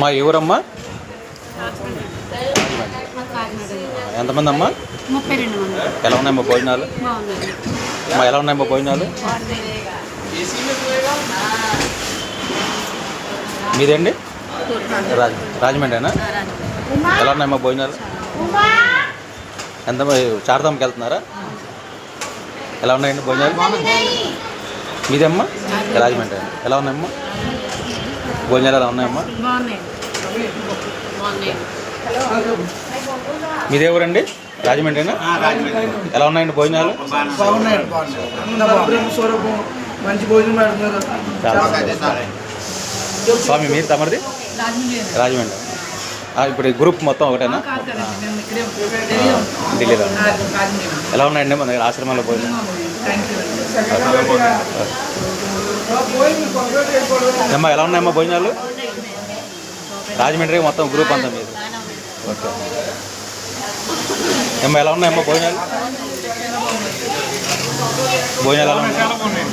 మా ఎవరమ్మా? ఎంతమంది అమ్మా ఎలా ఉన్నాయమ్మా భోజనాలు? అమ్మా ఎలా ఉన్నాయమ్మా భోజనాలు? మీదండి రాజ రాజమండ్రినా? ఎలా ఉన్నాయమ్మా భోజనాలు? ఎంత చారదాంకి వెళ్తున్నారా? ఎలా ఉన్నాయండి భోజనాలు? మీదమ్మా? రాజమండ్రి. ఎలా ఉన్నాయమ్మా? భోజనాలు ఎలా ఉన్నాయమ్మా? మీదే ఊరండి? రాజమండ్రినా? ఎలా ఉన్నాయండి భోజనాలు? మంచి భోజనం. స్వామి మీరు తమరిది? రాజమండ్రి. ఆ, ఇప్పుడు ఈ గ్రూప్ మొత్తం ఒకటేనా? ఢిల్లీలో. ఎలా ఉన్నాయండి మన దగ్గర ఆశ్రమాల్లో భోజనం? అమ్మా ఎలా ఉన్నాయమ్మా భోజనాలు రాజమండ్రి మొత్తం గ్రూప్ అంతా మీరు ఓకే అమ్మా ఎలా ఉన్నాయమ్మా భోజనాలు భోజనాలు ఎలా ఉన్నాయి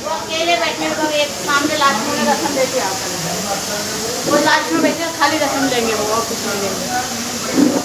वो अकेले बैठने को एक सामने लास्ट में रसम देते आप वो लास्ट में बैठे खाली रसम लेंगे वो और कुछ नहीं लेंगे